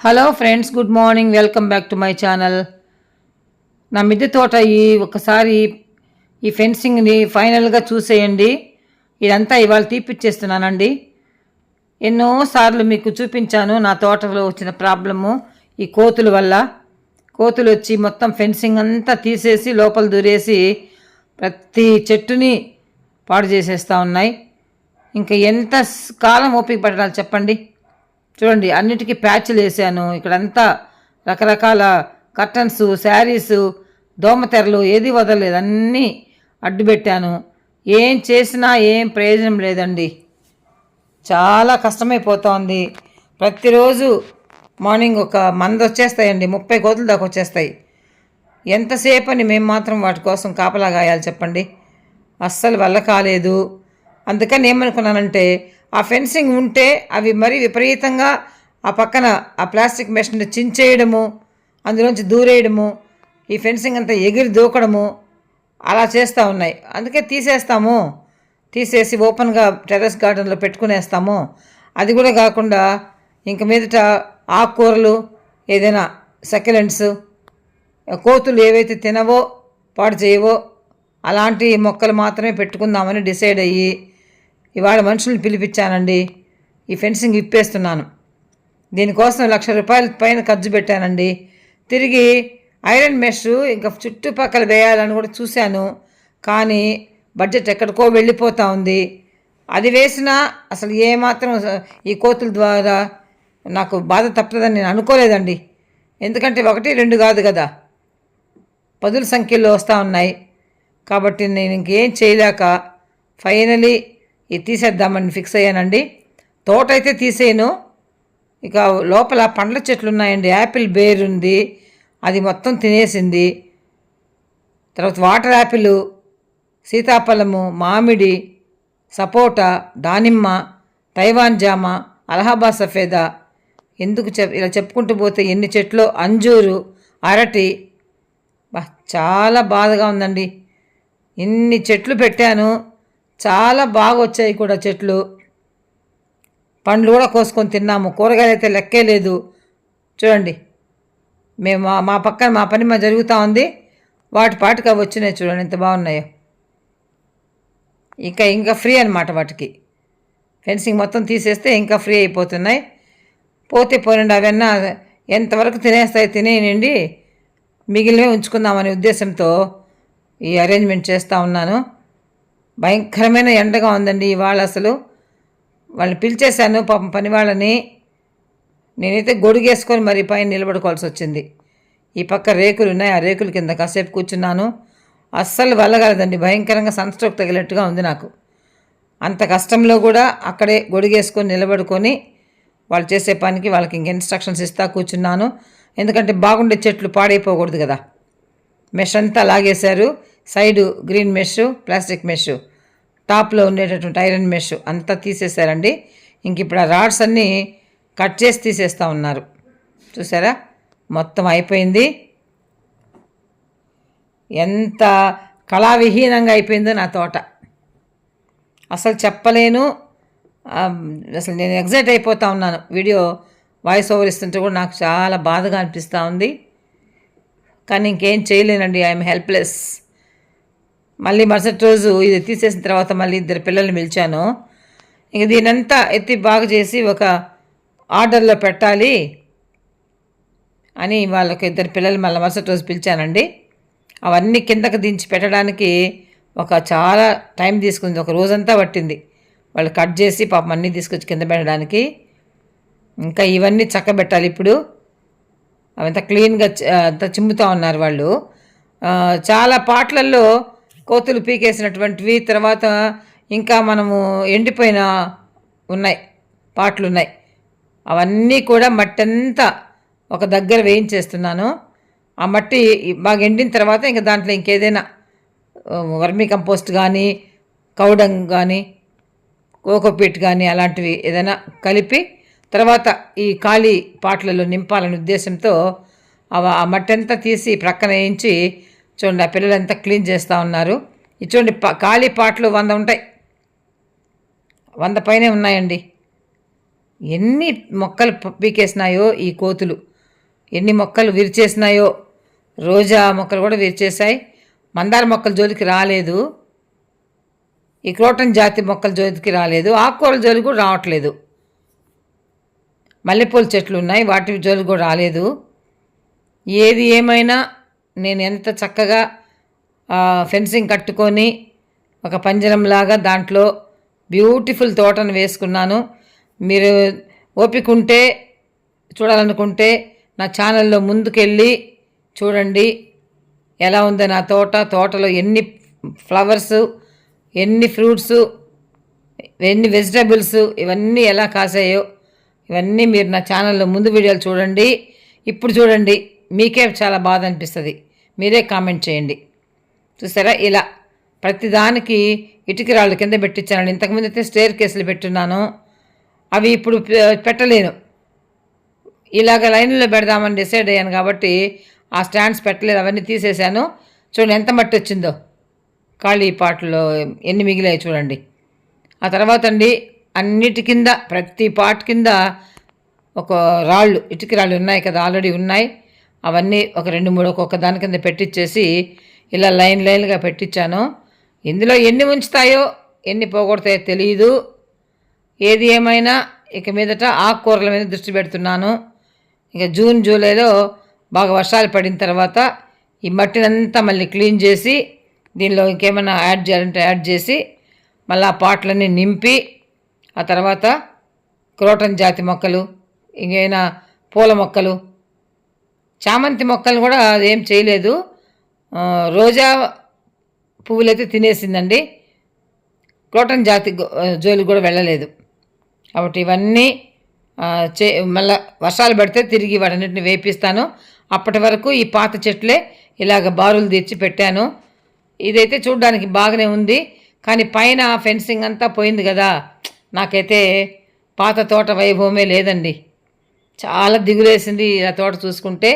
Hello friends good morning welcome back to my channel నా మిద్దె తోట ఈ ఒకసారి ఈ ఫెన్సింగ్ని ఫైనల్గా చూసేయండి. ఇదంతా ఇవాళ తీపిచ్చేస్తున్నానండి. ఎన్నోసార్లు మీకు చూపించాను నా తోటలో వచ్చిన ప్రాబ్లము ఈ కోతుల వల్ల. కోతులు వచ్చి మొత్తం ఫెన్సింగ్ అంతా తీసేసి లోపల దూరేసి ప్రతి చెట్టుని పాడు చేసేస్తూ ఉన్నాయి. ఇంకా ఎంత కాలం ఓపిక పడాలి చెప్పండి. చూడండి అన్నిటికీ ప్యాచ్లు వేసాను ఇక్కడంతా రకరకాల కర్టన్స్ శారీస్ దోమతెరలు ఏది వదలలేదు. అన్నీ అడ్డు పెట్టాను ఏం చేసినా ఏం ప్రయోజనం లేదండి. చాలా కష్టమైపోతోంది. ప్రతిరోజు మార్నింగ్ ఒక మంద వచ్చేస్తాయండి. ముప్పై కోతులు దాకా వచ్చేస్తాయి. ఎంతసేపు అని మేము మాత్రం వాటి కోసం కాపలా గాయాలి చెప్పండి. అస్సలు వల్ల కాలేదు. అందుకని ఏమనుకున్నానంటే ఆ ఫెన్సింగ్ ఉంటే అవి మరీ విపరీతంగా ఆ పక్కన ఆ ప్లాస్టిక్ మెషిన్ చించేయడము అందులోంచి దూరేయడము ఈ ఫెన్సింగ్ అంతా ఎగిరి దూకడము అలా చేస్తూ ఉన్నాయి. అందుకే తీసేస్తాము. తీసేసి ఓపెన్గా టెర్రస్ గార్డెన్లో పెట్టుకునేస్తాము. అది కూడా కాకుండా ఇంక మీదట ఆకుకూరలు ఏదైనా సకిలెంట్స్ కోతులు ఏవైతే తినవో పాడు చేయవో అలాంటి మొక్కలు మాత్రమే పెట్టుకుందామని డిసైడ్ అయ్యి ఇవాళ మనుషుల్ని పిలిపించానండి. ఈ ఫెన్సింగ్ ఇప్పేస్తున్నాను దీనికోసం లక్ష రూపాయల పైన ఖర్చు పెట్టానండి. తిరిగి ఐరన్ మెష్ ఇంకా చుట్టుపక్కల వేయాలని కూడా చూశాను. కానీ బడ్జెట్ ఎక్కడికో వెళ్ళిపోతూ ఉంది. అది వేసినా అసలు ఏమాత్రం ఈ కోతుల ద్వారా నాకు బాధ తప్పదని నేను అనుకోలేదండి. ఎందుకంటే ఒకటి రెండు కాదు కదా. పదుల సంఖ్యలో వస్తూ ఉన్నాయి. కాబట్టి నేను ఇంకేం చేయలేక ఫైనలీ ఇది తీసేద్దామని ఫిక్స్ అయ్యానండి. తోట అయితే తీసేయను. ఇక లోపల పండ్ల చెట్లు ఉన్నాయండి. యాపిల్ బేర్ ఉంది. అది మొత్తం తినేసింది. తర్వాత వాటర్ యాపిల్ సీతాఫలము మామిడి సపోటా దానిమ్మ తైవాన్ జామ అలహాబాద్ సఫేదా. ఎందుకు చెప్ ఇలా చెప్పుకుంటూ పోతే ఎన్ని చెట్లు? అంజూరు అరటి. చాలా బాధగా ఉందండి. ఇన్ని చెట్లు పెట్టాను. చాలా బాగా వచ్చాయి కూడా చెట్లు. పండ్లు కూడా కోసుకొని తిన్నాము. కూరగాయలు అయితే లెక్కే లేదు. చూడండి. మేము మా మా పక్కన మా పని మా జరుగుతూ ఉంది. వాటి పాటికి అవి వచ్చినాయి చూడండి. ఎంత బాగున్నాయో. ఇంకా ఇంకా ఫ్రీ అనమాట వాటికి. ఫెన్సింగ్ మొత్తం తీసేస్తే ఇంకా ఫ్రీ అయిపోతున్నాయి. పోతే పోనండి అవన్నీ ఎంతవరకు తినేస్తాయి తినేయండి. మిగిలినవి ఉంచుకుందామనే ఉద్దేశంతో ఈ అరేంజ్మెంట్ చేస్తూ ఉన్నాను. భయంకరమైన ఎండగా ఉందండి ఇవాళ అసలు. వాళ్ళని పిలిచేశాను పాపం పని వాళ్ళని. నేనైతే గొడుగేసుకొని మరి పైన నిలబడుకోవాల్సి వచ్చింది. ఈ పక్క రేకులు ఉన్నాయి ఆ రేకుల కింద కాసేపు కూర్చున్నాను. అస్సలు వెళ్ళగలదండి భయంకరంగా సన్స్ట్రోక్ తగినట్టుగా ఉంది నాకు. అంత కష్టంలో కూడా అక్కడే గొడిగేసుకొని నిలబడుకొని వాళ్ళు చేసే పనికి వాళ్ళకి ఇంక ఇన్స్ట్రక్షన్స్ ఇస్తా కూర్చున్నాను. ఎందుకంటే బాగుండే చెట్లు పాడైపోకూడదు కదా. మెష్ అంతా లాగేశారు. Side green mesh plastic mesh టాప్లో ఉండేటటువంటి ఐరన్ మెష్ అంతా తీసేశారండి. ఇంక ఇప్పుడు ఆ రాడ్స్ అన్నీ కట్ చేసి తీసేస్తూ ఉన్నారు. చూసారా? మొత్తం అయిపోయింది. ఎంత కళావిహీనంగా అయిపోయిందో నా తోట. అసలు చెప్పలేను. అసలు నేను ఎగ్జైట్ అయిపోతూ ఉన్నాను. వీడియో వాయిస్ ఓవర్ ఇస్తుంటే కూడా నాకు చాలా బాధగా అనిపిస్తూ ఉంది. కానీ ఇంకేం చేయలేనండి. I'm helpless. మళ్ళీ మరుసటి రోజు ఇది తీసేసిన తర్వాత మళ్ళీ ఇద్దరు పిల్లల్ని పిలిచాను. ఇంక దీనంతా ఎత్తి బాగు చేసి ఒక ఆర్డర్లో పెట్టాలి అని వాళ్ళకి ఇద్దరు పిల్లలు మళ్ళీ మరుసటి రోజు పిలిచానండి. అవన్నీ కిందకి దించి పెట్టడానికి ఒక చాలా టైం తీసుకుంది. ఒక రోజంతా పట్టింది. వాళ్ళు కట్ చేసి పాపం అన్నీ తీసుకొచ్చి కింద పెట్టడానికి. ఇంకా ఇవన్నీ చక్కబెట్టాలి ఇప్పుడు. అవంతా క్లీన్గా అంతా చిమ్ముతూ ఉన్నారు వాళ్ళు. చాలా పాటలలో కోతులు పీకేసినటువంటివి తర్వాత ఇంకా మనము ఎండిపోయిన ఉన్నాయి పాటలు ఉన్నాయి అవన్నీ కూడా మట్టి అంతా ఒక దగ్గర వేయించేస్తున్నాను. ఆ మట్టి బాగా ఎండిన తర్వాత ఇంకా దాంట్లో ఇంకేదైనా వర్మీ కంపోస్ట్ కానీ కౌడంగ్ కానీ కోకోపీట్ కానీ అలాంటివి ఏదైనా కలిపి తర్వాత ఈ ఖాళీ పాటలలో నింపాలనే ఉద్దేశంతో అవ- ఆ మట్టి అంతా తీసి ప్రక్కన వేయించి చూడండి ఆ పిల్లలు అంతా క్లీన్ చేస్తూ ఉన్నారు. ఇది చూడండి ప- ఖాళీ పాటలు వంద ఉంటాయి. వంద పైనే ఉన్నాయండి. ఎన్ని మొక్కలు పీకేసినాయో ఈ కోతులు. ఎన్ని మొక్కలు విరిచేసినాయో. రోజా మొక్కలు కూడా విరిచేసాయి మందార మొక్కల జోలికి రాలేదు. ఈ క్రోటన్ జాతి మొక్కల జోలికి రాలేదు. ఆకుకూరల జోలికి కూడా రావట్లేదు. మల్లెపూల చెట్లు ఉన్నాయి వాటి జోలికి కూడా రాలేదు. ఏది ఏమైనా నేను ఎంత చక్కగా ఫెన్సింగ్ కట్టుకొని ఒక పంజరంలాగా దాంట్లో బ్యూటిఫుల్ తోటను వేసుకున్నాను. మీరు ఓపిక ఉంటే చూడాలనుకుంటే నా ఛానల్లో ముందుకెళ్ళి చూడండి. ఎలా ఉందో నా తోట? తోటలో ఎన్ని ఫ్లవర్స్ ఎన్ని ఫ్రూట్స్ ఎన్ని వెజిటబుల్స్ ఇవన్నీ ఎలా కాసాయో ఇవన్నీ మీరు నా ఛానల్లో ముందు వీడియోలు చూడండి. ఇప్పుడు చూడండి మీకే చాలా బాధ అనిపిస్తుంది. మీరే కామెంట్ చేయండి. చూసారా? ఇలా ప్రతిదానికి ఇటుక రాళ్ళు కింద పెట్టించాను ఇంతకుముందు అయితే స్టేర్ కేసులు పెట్టున్నాను. అవి ఇప్పుడు పె- పెట్టలేను. ఇలాగ లైన్లో పెడదామని డిసైడ్ అయ్యాను కాబట్టి ఆ స్టాండ్స్ పెట్టలేదు. అవన్నీ తీసేశాను. చూడండి ఎంత మట్టి వచ్చిందో. ఖాళీ పాటలో ఎన్ని మిగిలాయి చూడండి. ఆ తర్వాత అండి అన్నిటి కింద ప్రతి పాట్ కింద ఒక రాళ్ళు ఇటుక రాళ్ళు ఉన్నాయి కదా ఆల్రెడీ ఉన్నాయి. అవన్నీ ఒక రెండు మూడు ఒక్కొక్క దాని కింద పెట్టించేసి ఇలా లైన్ లైన్గా పెట్టించాను ఇందులో ఎన్ని ఉంచుతాయో ఎన్ని పోగొడతాయో తెలియదు ఏది ఏమైనా ఇక మీదట ఆకుకూరల మీద దృష్టి పెడుతున్నాను. ఇక జూన్ జూలైలో బాగా వర్షాలు పడిన తర్వాత ఈ మట్టినంతా మళ్ళీ క్లీన్ చేసి దీనిలో ఇంకేమైనా యాడ్ చేయాలంటే యాడ్ చేసి మళ్ళీ ఆ పాటలన్నీ నింపి ఆ తర్వాత క్రోటన్ జాతి మొక్కలు ఇంకేమైనా పూల మొక్కలు చామంతి మొక్కలు కూడా అదేం చేయలేదు. రోజా పువ్వులైతే తినేసిందండి. క్లోటన్ జాతి గో- జోలికి కూడా వెళ్ళలేదు. కాబట్టి ఇవన్నీ చే మళ్ళా వర్షాలు పడితే తిరిగి వాటన్నిటిని వేపిస్తాను. అప్పటి వరకు ఈ పాత చెట్లే ఇలాగ బారులు తెచ్చి పెట్టాను. ఇదైతే చూడడానికి బాగానే ఉంది. కానీ పైన ఫెన్సింగ్ అంతా పోయింది కదా. నాకైతే పాత తోట వైభవమే లేదండి. చాలా దిగులేసింది ఇలా తోట చూసుకుంటే.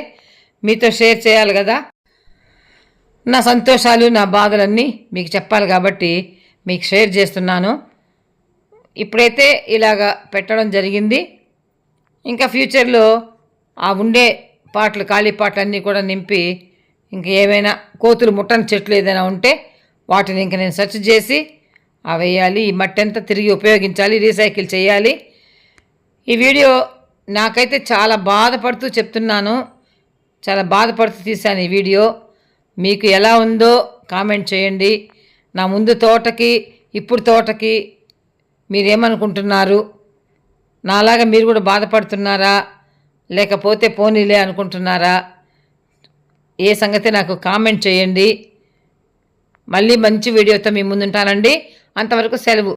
మీతో షేర్ చేయాలి కదా. నా సంతోషాలు నా బాధలన్నీ మీకు చెప్పాలి కాబట్టి మీకు షేర్ చేస్తున్నాను. ఇప్పుడైతే ఇలాగా పెట్టడం జరిగింది. ఇంకా ఫ్యూచర్లో ఆ ఉండే పాటలు ఖాళీ పాటలన్నీ కూడా నింపి ఇంకా ఏమైనా కోతులు ముట్టని చెట్లు ఏదైనా ఉంటే వాటిని ఇంక నేను సెర్చ్ చేసి అవి వేయాలి. ఈ మట్టి అంతా తిరిగి ఉపయోగించాలి రీసైకిల్ చేయాలి. ఈ వీడియో నాకైతే చాలా బాధపడుతూ చెప్తున్నాను. చాలా బాధపడుతూ తీశాను ఈ వీడియో. మీకు ఎలా ఉందో కామెంట్ చేయండి. నా ముందు తోటకి ఇప్పుడు తోటకి మీరేమనుకుంటున్నారు? నాలాగా మీరు కూడా బాధపడుతున్నారా? లేకపోతే పోనీలే అనుకుంటున్నారా? ఏ సంగతి నాకు కామెంట్ చేయండి. మళ్ళీ మంచి వీడియోతో మీ ముందుంటానండి. అంతవరకు సెలవు.